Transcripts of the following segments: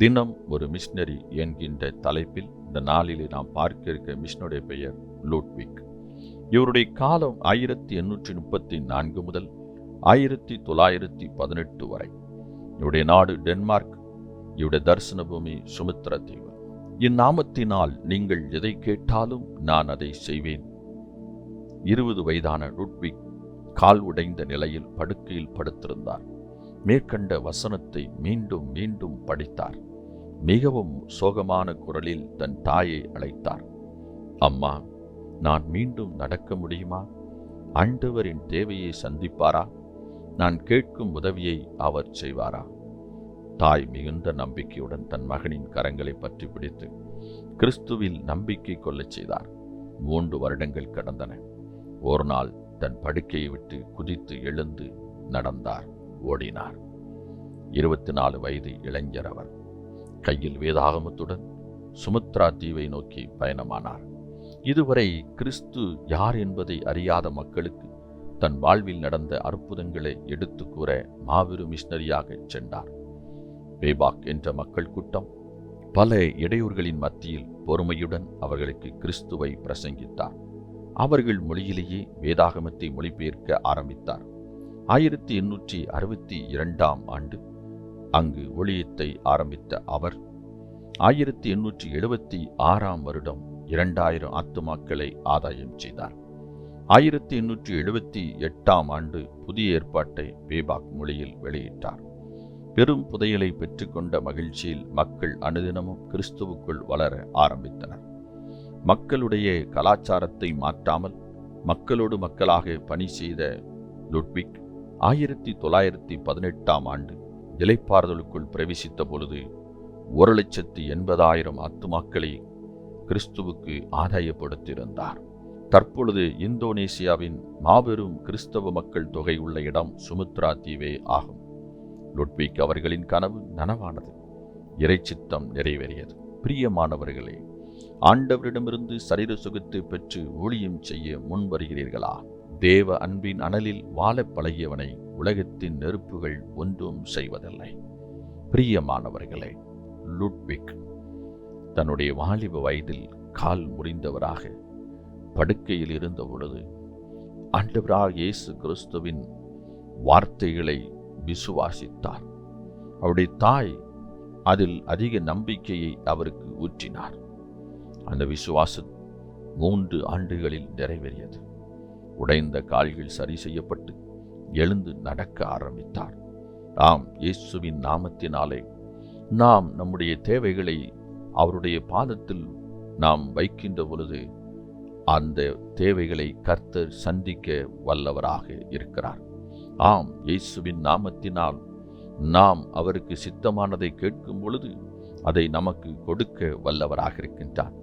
தினம் ஒரு மிஷினரி என்கின்ற தலைப்பில் இந்த நாளிலே நாம் பார்க்க இருக்க மிஷினுடைய பெயர் லூட்விக். இவருடைய காலம் ஆயிரத்தி எண்ணூற்றி முப்பத்தி நான்கு முதல் ஆயிரத்தி தொள்ளாயிரத்தி பதினெட்டு வரை. இவருடைய நாடு டென்மார்க் இவருடைய தரிசன பூமி சுமித்ர தீவு இந்நாமத்தினால் நீங்கள் எதை கேட்டாலும் நான் அதை செய்வேன். இருபது வயதான லூட்விக் கால் உடைந்த நிலையில் படுக்கையில் படுத்திருந்தார். மேற்கண்ட வசனத்தை மீண்டும் மீண்டும் படித்தார். மிகவும் சோகமான குரலில் தன் தாயை அழைத்தார். அம்மா நான் மீண்டும் நடக்க முடியுமா? ஆண்டவரின் தேவையை சந்திப்பாரா? நான் கேட்கும் உதவியை அவர் செய்வாரா? தாய் மிகுந்த நம்பிக்கையுடன் தன் மகனின் கரங்களை பற்றி பிடித்து கிறிஸ்துவில் நம்பிக்கை கொள்ளச் செய்தார். மூன்று வருடங்கள் கடந்தன. ஒரு நாள் தன் படுக்கையை விட்டு குதித்து எழுந்து நடந்தார் ஓடினார். இருபத்தி நாலு வயது இளைஞர் அவர். கையில் வேதாகமத்துடன் சுமுத்ரா தீவை நோக்கி பயணமானார். இதுவரை கிறிஸ்து யார் என்பதை அறியாத மக்களுக்கு தன் வாழ்வில் நடந்த அற்புதங்களை எடுத்து கூற மாபெரும் மிஷினரியாக சென்றார். பேபாக் என்ற மக்கள் கூட்டம் பல இடையூறுகளின் மத்தியில் பொறுமையுடன் அவர்களுக்கு கிறிஸ்துவை பிரசங்கித்தார். அவர்கள் மொழியிலேயே வேதாகமத்தை மொழிபெயர்க்க ஆரம்பித்தார். ஆயிரத்தி எண்ணூற்றி அறுபத்தி இரண்டாம் ஆண்டு அங்கு ஒளியத்தை ஆரம்பித்த அவர் ஆயிரத்தி எண்ணூற்றி எழுபத்தி ஆறாம் வருடம் இரண்டாயிரம் ஆத்துமாக்களை ஆதாயம் செய்தார். ஆயிரத்தி எண்ணூற்றி எழுபத்தி எட்டாம் ஆண்டு புதிய ஏற்பாட்டை பேபாக் மொழியில் வெளியிட்டார். பெரும் புதையலை பெற்றுக்கொண்ட மகிழ்ச்சியில் மக்கள் அனுதினமும் கிறிஸ்துவுக்குள் வளர ஆரம்பித்தனர். மக்களுடைய கலாச்சாரத்தை மாற்றாமல் மக்களோடு மக்களாக பணி செய்த லுட்விக் ஆயிரத்தி தொள்ளாயிரத்தி பதினெட்டாம் ஆண்டு இலைப்பாறுதலுக்குள் பிரவேசித்த பொழுது ஒரு லட்சத்தி எண்பதாயிரம் அத்துமாக்களை கிறிஸ்துவுக்கு ஆதாயப்படுத்தியிருந்தார். தற்பொழுது இந்தோனேசியாவின் மாபெரும் கிறிஸ்தவ மக்கள் தொகை உள்ள இடம் சுமுத்ரா தீவே ஆகும். லுட்விக் அவர்களின் கனவு நனவானது. இறைச்சித்தம் நிறைவேறியது. பிரியமானவர்களே ஆண்டவரிடமிருந்து சரீர சுகத்தை பெற்று ஊழியம் செய்ய முன் வருகிறீர்களா தேவ அன்பின் அனலில் வாழப் பழகியவனை உலகத்தின் நெருப்புகள் ஒன்றும் செய்வதில்லை. பிரியமானவர்களே லுட்விக் தன்னுடைய வாலிப வயதில் கால் முறிந்தவராக படுக்கையில் இருந்த பொழுது ஆண்டவராக இயேசு கிறிஸ்துவின் வார்த்தைகளை விசுவாசித்தார். அவருடைய தாய் அதில் அதிக நம்பிக்கையை அவருக்கு ஊற்றினார். அந்த விசுவாசம் மூன்று ஆண்டுகளில் நிறைவேறியது. உடைந்த கால்கள் சரி செய்யப்பட்டு எழுந்து நடக்க ஆரம்பித்தார். ஆம் இயேசுவின் நாமத்தினாலே நாம் நம்முடைய தேவைகளை அவருடைய பாதத்தில் நாம் வைக்கின்ற பொழுது அந்த தேவைகளை கர்த்தர் சந்திக்க வல்லவராக இருக்கிறார். ஆம் இயேசுவின் நாமத்தினால் நாம் அவருக்கு சித்தமானதை கேட்கும் பொழுது அதை நமக்கு கொடுக்க வல்லவராக இருக்கின்றார்.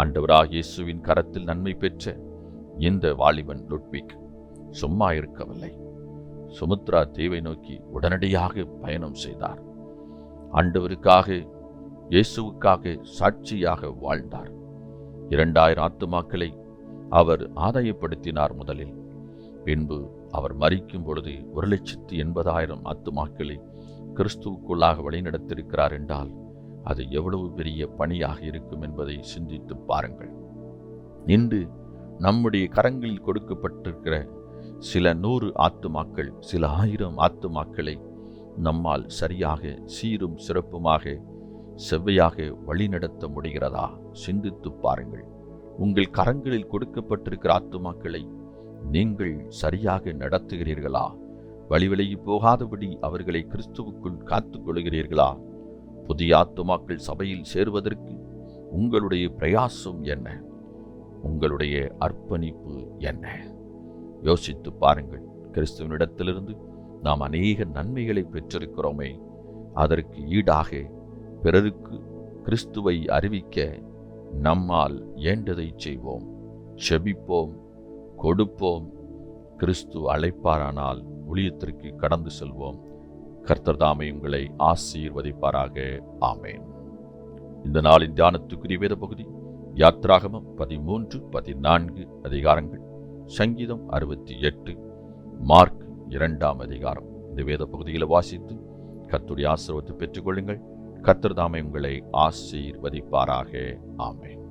ஆண்டவராக இயேசுவின் கரத்தில் நன்மை பெற்ற இந்த வாலிபன் லுட்விக் சும்மா இருக்கவில்லை. சுமுத்ரா தீவை நோக்கி உடனடியாக பயணம் செய்தார். ஆண்டவருக்காக இயேசுவுக்காக சாட்சியாக வாழ்ந்தார். இரண்டாயிரம் ஆத்துமாக்களை அவர் ஆதாயப்படுத்தினார் முதலில். பின்பு அவர் மறிக்கும் பொழுது ஒரு லட்சத்தி எண்பதாயிரம் ஆத்துமாக்களை கிறிஸ்துவுக்குள்ளாக வழிநடத்திருக்கிறார் என்றால் அது எவ்வளவு பெரிய பணியாக இருக்கும் என்பதை சிந்தித்து பாருங்கள். இன்று நம்முடைய கரங்களில் கொடுக்கப்பட்டிருக்கிற சில நூறு ஆத்துமாக்கள் சில ஆயிரம் ஆத்துமாக்களை நம்மால் சரியாக சீரும் சிறப்புமாக செவ்வையாக வழிநடத்த முடிகிறதா? சிந்தித்து பாருங்கள். உங்கள் கரங்களில் கொடுக்கப்பட்டிருக்கிற ஆத்துமாக்களை நீங்கள் சரியாக நடத்துகிறீர்களா? வழிவிலகி போகாதபடி அவர்களை கிறிஸ்துவுக்குள் காத்து கொள்கிறீர்களா? புதிய ஆத்துமாக்கள் சபையில் சேருவதற்கு உங்களுடைய பிரயாசம் என்ன? உங்களுடைய அர்ப்பணிப்பு என்ன? யோசித்து பாருங்கள். கிறிஸ்துவனிடத்திலிருந்து நாம் அநேக நன்மைகளை பெற்றிருக்கிறோமே அதற்கு ஈடாக பிறருக்கு கிறிஸ்துவை அறிவிக்க நம்மால் ஏண்டதை செய்வோம்? செபிப்போம் கொடுப்போம் கிறிஸ்து அழைப்பாரானால் ஊழியத்திற்கு கடந்து செல்வோம். கர்த்தர் தாமே உங்களை ஆசீர்வதிப்பாராக. ஆமேன். இந்த நாளின் தியானத்துக்குரிய வேத பகுதி யாத்ராகமம் பதிமூன்று பதினான்கு அதிகாரங்கள் சங்கீதம் அறுபத்தி எட்டு மார்க் இரண்டாம் அதிகாரம். இந்த வேத பகுதியில் வாசித்து கத்துடைய ஆசிரவத்தை பெற்றுக்கொள்ளுங்கள். கத்திரதாமை உங்களை ஆசீர்வதிப்பாராக. ஆமேன்.